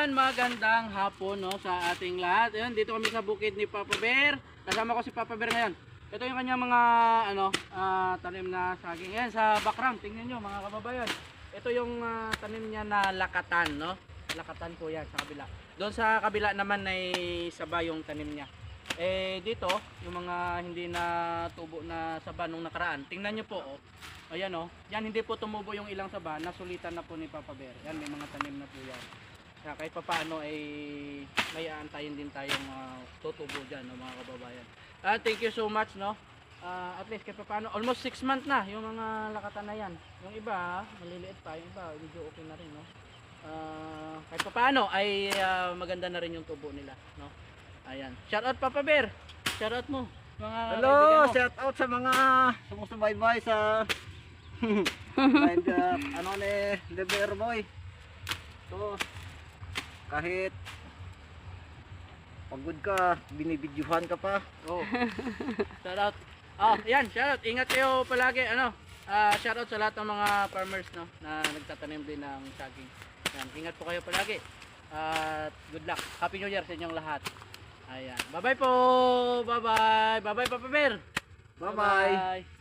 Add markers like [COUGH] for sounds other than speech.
Ayan, magandang hapon no sa ating lahat. Ayan, dito kami sa bukid ni Papa Bear. Kasama ko si Papa Bear ngayon. Ito yung kanyang mga ano, ah, tanim na saging. Ayan, sa background, tingnan nyo mga kababayan. Ito yung ah, tanim niya na lakatan, no? Lakatan po yan sa kabila. Doon sa kabila naman ay saba yung tanim niya. Eh dito, yung mga hindi na tubo na saba nung nakaraan. Tingnan nyo po, oh. Ayan oh. Yan hindi po tumubo yung ilang saba, nasulitan na po ni Papa Bear. Yan may mga tanim na po yan. Kaya kahit pa paano ay may aantayin din tayong ah, tutubo diyan no, mga kababayan. Ah, thank you so much no. Ah, at least kahit pa paano almost 6 months na yung mga lakatan na yan. Yung iba, maliliit pa, yung iba medyo okay na rin no. Ah, kahit pa paano ay ah, maganda na rin yung tubo nila no. Ayan. Shout out Papa Bear. Shout out mo. Mga Hello, mo. shout out sa mga sumusubaybay sa [LAUGHS] Mind, uh, ano ni Deber Boy. So, kahit pagod ka, binibidyuhan ka pa. Oh. [LAUGHS] shout out. Oh, yan, shout out. Ingat kayo palagi. Ano? Ah, shout out sa lahat ng mga farmers no na nagtatanim din ng saging. Yan, ingat po kayo palagi. At good luck. Happy New Year sa inyong lahat. Ayan. Bye-bye po. Bye-bye. Bye-bye Papa Bear. Bye-bye.